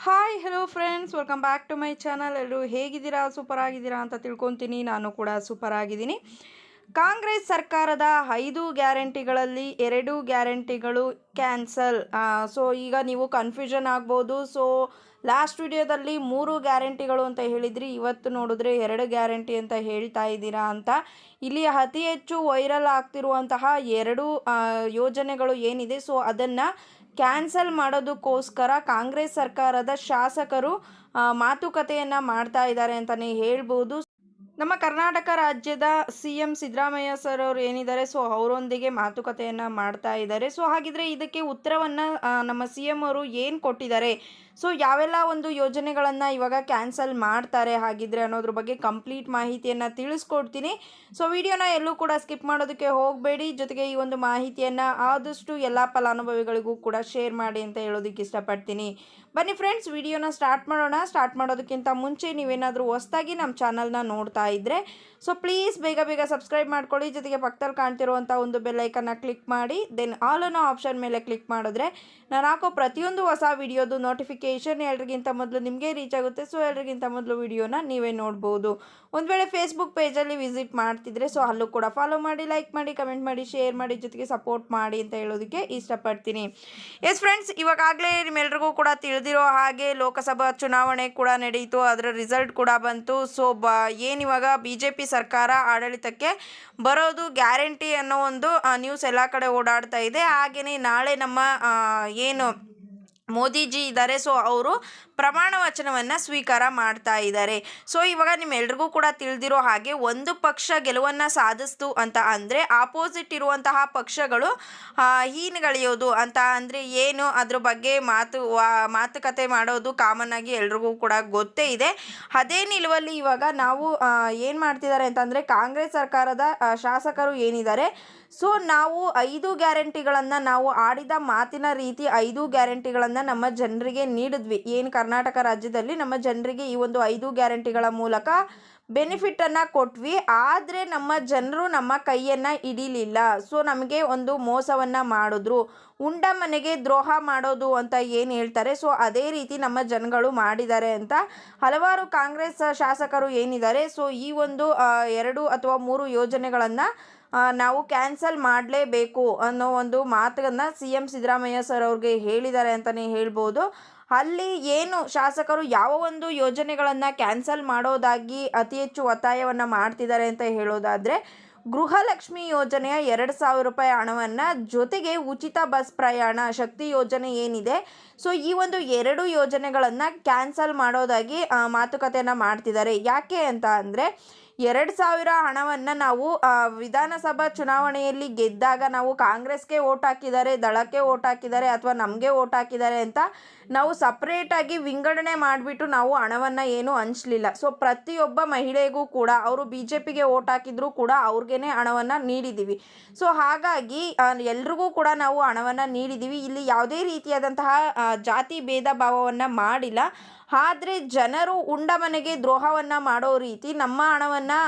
Hi hello friends welcome back to my channel ಎಲ್ಲರೂ ಹೇಗಿದ್ದೀರಾ? Super ಆಗಿದ್ದೀರಾ ಅಂತ ತಿಳ್ಕೊತೀನಿ. ನಾನು ಕೂಡ ಸೂಪರ್ ಆಗಿದ್ದೀನಿ. ಕಾಂಗ್ರೆಸ್ ಸರ್ಕಾರದ ಐದು ಗ್ಯಾರಂಟಿಗಳಲ್ಲಿ ಎರಡು ಗ್ಯಾರಂಟಿಗಳು ಕ್ಯಾನ್ಸಲ್ ಸೊ ಈಗ ನೀವು ಕನ್ಫ್ಯೂಷನ್ ಆಗ್ಬೋದು. ಸೊ ಲಾಸ್ಟ್ ವಿಡಿಯೋದಲ್ಲಿ ಮೂರು ಗ್ಯಾರಂಟಿಗಳು ಅಂತ ಹೇಳಿದ್ರಿ. ಇವತ್ತು ನೋಡಿದ್ರೆ ಎರಡು ಗ್ಯಾರಂಟಿ ಅಂತ ಹೇಳ್ತಾ ಇದ್ದೀರಾ ಅಂತ. ಇಲ್ಲಿ ಅತಿ ಹೆಚ್ಚು ವೈರಲ್ ಆಗ್ತಿರುವಂತಹ ಎರಡು ಯೋಜನೆಗಳು ಏನಿದೆ? ಸೊ ಅದನ್ನು ಕ್ಯಾನ್ಸಲ್ ಮಾಡೋದಕ್ಕೋಸ್ಕರ ಕಾಂಗ್ರೆಸ್ ಸರ್ಕಾರದ ಶಾಸಕರು ಮಾತುಕತೆಯನ್ನ ಮಾಡ್ತಾ ಇದ್ದಾರೆ ಅಂತಾನೆ ಹೇಳ್ಬೋದು. ನಮ್ಮ ಕರ್ನಾಟಕ ರಾಜ್ಯದ ಸಿ ಎಂ ಸಿದ್ದರಾಮಯ್ಯ ಸರ್ ಅವರು ಏನಿದ್ದಾರೆ, ಸೊ ಅವರೊಂದಿಗೆ ಮಾತುಕತೆಯನ್ನು ಮಾಡ್ತಾ ಇದ್ದಾರೆ. ಸೊ ಹಾಗಿದ್ರೆ ಇದಕ್ಕೆ ಉತ್ತರವನ್ನು ನಮ್ಮ ಸಿ ಎಂ ಅವರು ಏನು ಕೊಟ್ಟಿದ್ದಾರೆ? ಸೊ ಯಾವೆಲ್ಲ ಒಂದು ಯೋಜನೆಗಳನ್ನು ಇವಾಗ ಕ್ಯಾನ್ಸಲ್ ಮಾಡ್ತಾರೆ ಹಾಗಿದ್ರೆ ಅನ್ನೋದ್ರ ಬಗ್ಗೆ ಕಂಪ್ಲೀಟ್ ಮಾಹಿತಿಯನ್ನು ತಿಳಿಸ್ಕೊಡ್ತೀನಿ. ಸೊ ವಿಡಿಯೋನ ಎಲ್ಲೂ ಕೂಡ ಸ್ಕಿಪ್ ಮಾಡೋದಕ್ಕೆ ಹೋಗಬೇಡಿ. ಜೊತೆಗೆ ಈ ಒಂದು ಮಾಹಿತಿಯನ್ನು ಆದಷ್ಟು ಎಲ್ಲ ಫಲಾನುಭವಿಗಳಿಗೂ ಕೂಡ ಶೇರ್ ಮಾಡಿ ಅಂತ ಹೇಳೋದಕ್ಕೆ ಇಷ್ಟಪಡ್ತೀನಿ. ಬನ್ನಿ ಫ್ರೆಂಡ್ಸ್ ವಿಡಿಯೋನ ಸ್ಟಾರ್ಟ್ ಮಾಡೋಣ. ಸ್ಟಾರ್ಟ್ ಮಾಡೋದಕ್ಕಿಂತ ಮುಂಚೆ ನೀವೇನಾದರೂ ಹೊಸ್ದಾಗಿ ನಮ್ಮ ಚಾನಲ್ನ ನೋಡ್ತಾ ಇದ್ದರೆ ಸೊ ಪ್ಲೀಸ್ ಬೇಗ ಬೇಗ ಸಬ್ಸ್ಕ್ರೈಬ್ ಮಾಡ್ಕೊಳ್ಳಿ. ಜೊತೆಗೆ ಪಕ್ಕದಲ್ಲಿ ಕಾಣ್ತಿರುವಂಥ ಒಂದು ಬೆಲ್ಲೈಕನ್ನ ಕ್ಲಿಕ್ ಮಾಡಿ ದೆನ್ ಆಲ್ ಅನ್ನೋ ಆಪ್ಷನ್ ಮೇಲೆ ಕ್ಲಿಕ್ ಮಾಡಿದ್ರೆ ನಾನು ಹಾಕೋ ಪ್ರತಿಯೊಂದು ಹೊಸ ವಿಡಿಯೋದು ನೋಟಿಫಿಕೇಷನ್ ಎಲ್ರಿಗಿಂತ ಮೊದಲು ನಿಮಗೆ ರೀಚ್ ಆಗುತ್ತೆ. ಸೊ ಎಲ್ರಿಗಿಂತ ಮೊದಲು ವಿಡಿಯೋನ ನೀವೇ ನೋಡ್ಬೋದು. ಒಂದು ವೇಳೆ ಫೇಸ್ಬುಕ್ ಪೇಜಲ್ಲಿ ವಿಸಿಟ್ ಮಾಡ್ತಿದ್ರೆ ಸೊ ಅಲ್ಲೂ ಕೂಡ ಫಾಲೋ ಮಾಡಿ ಲೈಕ್ ಮಾಡಿ ಕಮೆಂಟ್ ಮಾಡಿ ಶೇರ್ ಮಾಡಿ, ಜೊತೆಗೆ ಸಪೋರ್ಟ್ ಮಾಡಿ ಅಂತ ಹೇಳೋದಕ್ಕೆ ಇಷ್ಟಪಡ್ತೀನಿ. ಎಸ್ ಫ್ರೆಂಡ್ಸ್ ಇವಾಗಲೇ ನಿಮ್ಮೆಲ್ರಿಗೂ ಕೂಡ ತಿಳಿದಿರೋ ಹಾಗೆ ಲೋಕಸಭಾ ಚುನಾವಣೆ ಕೂಡ ನಡೆಯಿತು ಅದರ ರಿಸಲ್ಟ್ ಕೂಡ ಬಂತು. ಸೊ ಬ ಏನಿವಾಗ ಬಿ ಜೆ ಪಿ ಸರ್ಕಾರ ಆಡಳಿತಕ್ಕೆ ಬರೋದು ಗ್ಯಾರಂಟಿ ಅನ್ನೋ ಒಂದು ನ್ಯೂಸ್ ಎಲ್ಲ ಕಡೆ ಓಡಾಡ್ತಾ ಇದೆ. ಹಾಗೆಯೇ ನಾಳೆ ನಮ್ಮ ಏನು ಮೋದಿಜಿ ಇದ್ದಾರೆ ಸೊ ಅವರು ಪ್ರಮಾಣ ವಚನವನ್ನು ಸ್ವೀಕಾರ ಮಾಡ್ತಾ ಇದ್ದಾರೆ. ಸೊ ಇವಾಗ ನಿಮ್ಮೆಲ್ರಿಗೂ ಕೂಡ ತಿಳಿದಿರೋ ಹಾಗೆ ಒಂದು ಪಕ್ಷ ಗೆಲುವನ್ನು ಸಾಧಿಸ್ತು ಅಂತ ಅಂದರೆ ಆಪೋಸಿಟ್ ಇರುವಂತಹ ಪಕ್ಷಗಳು ಹೀನಗಳಿಯೋದು ಅಂತ ಅಂದರೆ ಏನು ಅದ್ರ ಬಗ್ಗೆ ಮಾತು ಮಾತುಕತೆ ಮಾಡೋದು ಕಾಮನ್ ಆಗಿ ಎಲ್ರಿಗೂ ಕೂಡ ಗೊತ್ತೇ ಇದೆ. ಅದೇ ನಿಲುವಲ್ಲಿ ಇವಾಗ ನಾವು ಏನು ಮಾಡ್ತಿದ್ದಾರೆ ಅಂತಂದರೆ ಕಾಂಗ್ರೆಸ್ ಸರ್ಕಾರದ ಶಾಸಕರು ಏನಿದ್ದಾರೆ. ಸೊ ನಾವು ಐದು ಗ್ಯಾರಂಟಿಗಳನ್ನು ನಾವು ಆಡಿದ ಮಾತಿನ ರೀತಿ ಐದು ಗ್ಯಾರಂಟಿಗಳನ್ನು ನಮ್ಮ ಜನರಿಗೆ ನೀಡಿದ್ವಿ. ಏನು ಕರ್ನಾಟಕ ರಾಜ್ಯದಲ್ಲಿ ನಮ್ಮ ಜನರಿಗೆ ಈ ಒಂದು ಐದು ಗ್ಯಾರಂಟಿಗಳ ಮೂಲಕ ಬೆನಿಫಿಟನ್ನು ಕೊಟ್ವಿ. ಆದರೆ ನಮ್ಮ ಜನರು ನಮ್ಮ ಕೈಯನ್ನು ಹಿಡಿಲಿಲ್ಲ. ಸೊ ನಮಗೆ ಒಂದು ಮೋಸವನ್ನು ಮಾಡಿದ್ರು. ಉಂಡ ಮನೆಗೆ ದ್ರೋಹ ಮಾಡೋದು ಅಂತ ಏನು ಹೇಳ್ತಾರೆ? ಸೊ ಅದೇ ರೀತಿ ನಮ್ಮ ಜನಗಳು ಮಾಡಿದ್ದಾರೆ ಅಂತ ಹಲವಾರು ಕಾಂಗ್ರೆಸ್ ಶಾಸಕರು ಏನಿದ್ದಾರೆ? ಸೊ ಈ ಒಂದು ಎರಡು ಅಥವಾ ಮೂರು ಯೋಜನೆಗಳನ್ನು ನಾವು ಕ್ಯಾನ್ಸಲ್ ಮಾಡಲೇಬೇಕು ಅನ್ನೋ ಒಂದು ಮಾತನ್ನು ಸಿ ಎಂ ಸಿದ್ದರಾಮಯ್ಯ ಸರ್ ಅವ್ರಿಗೆ ಹೇಳಿದ್ದಾರೆ ಅಂತಲೇ ಹೇಳ್ಬೋದು. ಅಲ್ಲಿ ಏನು ಶಾಸಕರು ಯಾವ ಒಂದು ಯೋಜನೆಗಳನ್ನು ಕ್ಯಾನ್ಸಲ್ ಮಾಡೋದಾಗಿ ಅತಿ ಹೆಚ್ಚು ಒತ್ತಾಯವನ್ನು ಮಾಡ್ತಿದ್ದಾರೆ ಅಂತ ಹೇಳೋದಾದರೆ, ಗೃಹಲಕ್ಷ್ಮಿ ಯೋಜನೆಯ ಎರಡು ಸಾವಿರ ರೂಪಾಯಿ ಹಣವನ್ನು ಜೊತೆಗೆ ಉಚಿತ ಬಸ್ ಪ್ರಯಾಣ ಶಕ್ತಿ ಯೋಜನೆ ಏನಿದೆ, ಸೊ ಈ ಒಂದು ಎರಡು ಯೋಜನೆಗಳನ್ನು ಕ್ಯಾನ್ಸಲ್ ಮಾಡೋದಾಗಿ ಮಾತುಕತೆಯನ್ನು ಮಾಡ್ತಿದ್ದಾರೆ. ಯಾಕೆ ಅಂತ ಅಂದರೆ ಎರಡು ಸಾವಿರ ಹಣವನ್ನು ನಾವು ವಿಧಾನಸಭಾ ಚುನಾವಣೆಯಲ್ಲಿ ಗೆದ್ದಾಗ ನಾವು ಕಾಂಗ್ರೆಸ್ಗೆ ಓಟ್ ಹಾಕಿದ್ದಾರೆ, ದಳಕ್ಕೆ ಓಟ್ ಹಾಕಿದ್ದಾರೆ ಅಥವಾ ನಮಗೆ ಓಟ್ ಹಾಕಿದ್ದಾರೆ ಅಂತ ನಾವು ಸಪ್ರೇಟಾಗಿ ವಿಂಗಡಣೆ ಮಾಡಿಬಿಟ್ಟು ನಾವು ಹಣವನ್ನು ಏನೂ ಹಂಚಲಿಲ್ಲ. ಸೊ ಪ್ರತಿಯೊಬ್ಬ ಮಹಿಳೆಗೂ ಕೂಡ, ಅವರು ಬಿ ಜೆ ಪಿಗೆ ಓಟ್ ಹಾಕಿದ್ರೂ ಕೂಡ ಅವ್ರಿಗೇ ಹಣವನ್ನು ನೀಡಿದ್ದೀವಿ ಸೊ ಹಾಗಾಗಿ ಎಲ್ರಿಗೂ ಕೂಡ ನಾವು ಹಣವನ್ನು ನೀಡಿದ್ದೀವಿ ಇಲ್ಲಿ ಯಾವುದೇ ರೀತಿಯಾದಂತಹ ಜಾತಿ ಭೇದ ಭಾವವನ್ನು ಮಾಡಿಲ್ಲ. ಆದರೆ ಜನರು ಉಂಡ ಮನೆಗೆ ದ್ರೋಹವನ್ನು ಮಾಡೋ ರೀತಿ ನಮ್ಮ ಹಣವನ್ನು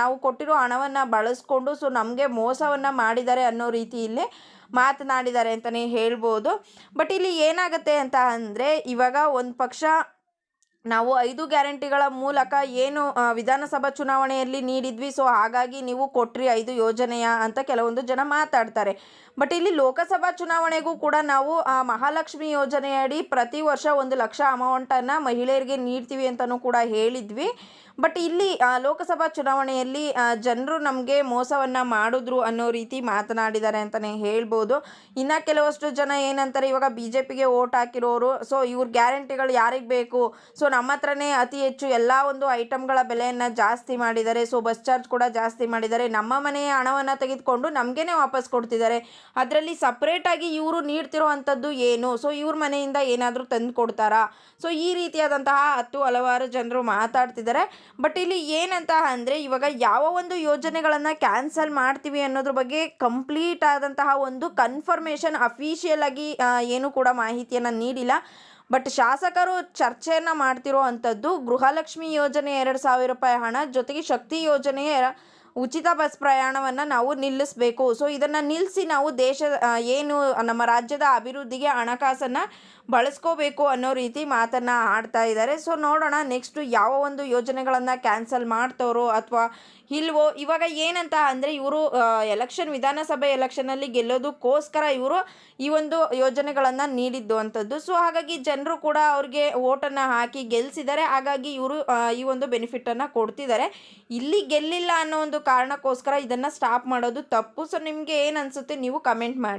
ನಾವು ಕೊಟ್ಟಿರೋ ಹಣವನ್ನು ಬಳಸ್ಕೊಂಡು ಸೊ ನಮಗೆ ಮೋಸವನ್ನು ಮಾಡಿದ್ದಾರೆ ಅನ್ನೋ ರೀತಿಯಲ್ಲಿ ಮಾತನಾಡಿದ್ದಾರೆ ಅಂತಲೇ ಹೇಳ್ಬೋದು. ಬಟ್ ಇಲ್ಲಿ ಏನಾಗುತ್ತೆ ಅಂತ ಅಂದರೆ, ಇವಾಗ ಒಂದು ಪಕ್ಷ ನಾವು ಐದು ಗ್ಯಾರಂಟಿಗಳ ಮೂಲಕ ಏನು ವಿಧಾನಸಭಾ ಚುನಾವಣೆಯಲ್ಲಿ ನೀಡಿದ್ವಿ. ಸೊ ಹಾಗಾಗಿ ನೀವು ಕೊಟ್ರಿ ಐದು ಯೋಜನೆಯ ಅಂತ ಕೆಲವೊಂದು ಜನ ಮಾತಾಡ್ತಾರೆ. ಬಟ್ ಇಲ್ಲಿ ಲೋಕಸಭಾ ಚುನಾವಣೆಗೂ ಕೂಡ ನಾವು ಮಹಾಲಕ್ಷ್ಮಿ ಯೋಜನೆಯಡಿ ಪ್ರತಿ ವರ್ಷ ಒಂದು ಲಕ್ಷ ಅಮೌಂಟನ್ನು ಮಹಿಳೆಯರಿಗೆ ನೀಡ್ತೀವಿ ಅಂತಲೂ ಕೂಡ ಹೇಳಿದ್ವಿ. ಬಟ್ ಇಲ್ಲಿ ಲೋಕಸಭಾ ಚುನಾವಣೆಯಲ್ಲಿ ಜನರು ನಮಗೆ ಮೋಸವನ್ನು ಮಾಡಿದ್ರು ಅನ್ನೋ ರೀತಿ ಮಾತನಾಡಿದ್ದಾರೆ ಅಂತಲೇ ಹೇಳ್ಬೋದು. ಇನ್ನು ಕೆಲವಷ್ಟು ಜನ ಏನಂತಾರೆ, ಇವಾಗ ಬಿ ಜೆ ಪಿಗೆ ಓಟ್ ಹಾಕಿರೋರು ಸೊ ಇವ್ರ ಗ್ಯಾರಂಟಿಗಳು ಯಾರಿಗೆ ಬೇಕು? ಸೊ ನಮ್ಮ ಹತ್ರನೇ ಅತಿ ಹೆಚ್ಚು ಎಲ್ಲ ಒಂದು ಐಟಮ್ಗಳ ಬೆಲೆಯನ್ನು ಜಾಸ್ತಿ ಮಾಡಿದ್ದಾರೆ ಸೊ ಬಸ್ ಚಾರ್ಜ್ ಕೂಡ ಜಾಸ್ತಿ ಮಾಡಿದ್ದಾರೆ. ನಮ್ಮ ಮನೆಯ ಹಣವನ್ನು ತೆಗೆದುಕೊಂಡು ನಮಗೇನೆ ವಾಪಸ್ ಕೊಡ್ತಿದ್ದಾರೆ. ಅದರಲ್ಲಿ ಸಪ್ರೇಟಾಗಿ ಇವರು ನೀಡ್ತಿರೋ ಅಂಥದ್ದು ಏನು? ಸೊ ಇವ್ರ ಮನೆಯಿಂದ ಏನಾದರೂ ತಂದು ಕೊಡ್ತಾರಾ ಸೊ ಈ ರೀತಿಯಾದಂತಹ ಹತ್ತು ಹಲವಾರು ಜನರು ಮಾತಾಡ್ತಿದ್ದಾರೆ. ಬಟ್ ಇಲ್ಲಿ ಏನಂತ ಅಂದರೆ ಇವಾಗ ಯಾವ ಒಂದು ಯೋಜನೆಗಳನ್ನು ಕ್ಯಾನ್ಸಲ್ ಮಾಡ್ತೀವಿ ಅನ್ನೋದ್ರ ಬಗ್ಗೆ ಕಂಪ್ಲೀಟ್ ಆದಂತಹ ಒಂದು ಕನ್ಫರ್ಮೇಷನ್ ಅಫಿಷಿಯಲ್ ಆಗಿ ಏನು ಕೂಡ ಮಾಹಿತಿಯನ್ನು ನೀಡಿಲ್ಲ. ಬಟ್ ಶಾಸಕರು ಚರ್ಚೆಯನ್ನು ಮಾಡ್ತಿರೋ ಅಂಥದ್ದು ಗೃಹಲಕ್ಷ್ಮಿ ಯೋಜನೆ ಎರಡು ಸಾವಿರ ರೂಪಾಯಿ ಹಣ ಜೊತೆಗೆ ಶಕ್ತಿ ಯೋಜನೆಯ ಉಚಿತ ಬಸ್ ಪ್ರಯಾಣವನ್ನು ನಾವು ನಿಲ್ಲಿಸಬೇಕು. ಸೊ ಇದನ್ನು ನಿಲ್ಲಿಸಿ ನಾವು ದೇಶ ಏನು ನಮ್ಮ ರಾಜ್ಯದ ಅಭಿವೃದ್ಧಿಗೆ ಹಣಕಾಸನ್ನು ಬಳಸ್ಕೋಬೇಕು ಅನ್ನೋ ರೀತಿ ಮಾತನ್ನು ಆಡ್ತಾ ಇದ್ದಾರೆ. ಸೊ ನೋಡೋಣ ನೆಕ್ಸ್ಟು ಯಾವ ಒಂದು ಯೋಜನೆಗಳನ್ನು ಕ್ಯಾನ್ಸಲ್ ಮಾಡ್ತಾರೋ ಅಥವಾ ಇಲ್ವೋ? ಇವಾಗ ಏನಂತ ಅಂದರೆ ಇವರು ಎಲೆಕ್ಷನ್ ವಿಧಾನಸಭೆ ಎಲೆಕ್ಷನಲ್ಲಿ ಗೆಲ್ಲೋದಕ್ಕೋಸ್ಕರ ಇವರು ಈ ಒಂದು ಯೋಜನೆಗಳನ್ನು ನೀಡಿದ್ದು ಅಂಥದ್ದು. ಸೊ ಹಾಗಾಗಿ ಜನರು ಕೂಡ ಅವ್ರಿಗೆ ಓಟನ್ನು ಹಾಕಿ ಗೆಲ್ಲಿಸಿದ್ದಾರೆ ಹಾಗಾಗಿ ಇವರು ಈ ಒಂದು ಬೆನಿಫಿಟನ್ನು ಕೊಡ್ತಿದ್ದಾರೆ. ಇಲ್ಲಿ ಗೆಲ್ಲಿಲ್ಲ ಅನ್ನೋ ಒಂದು ಕಾರಣಕ್ಕೋಸ್ಕರ ಇದನ್ನು ಸ್ಟಾಪ್ ಮಾಡೋದು ತಪ್ಪು. ಸೊ ನಿಮಗೆ ಏನು ಅನಿಸುತ್ತೆ ನೀವು ಕಮೆಂಟ್ ಮಾಡಿ.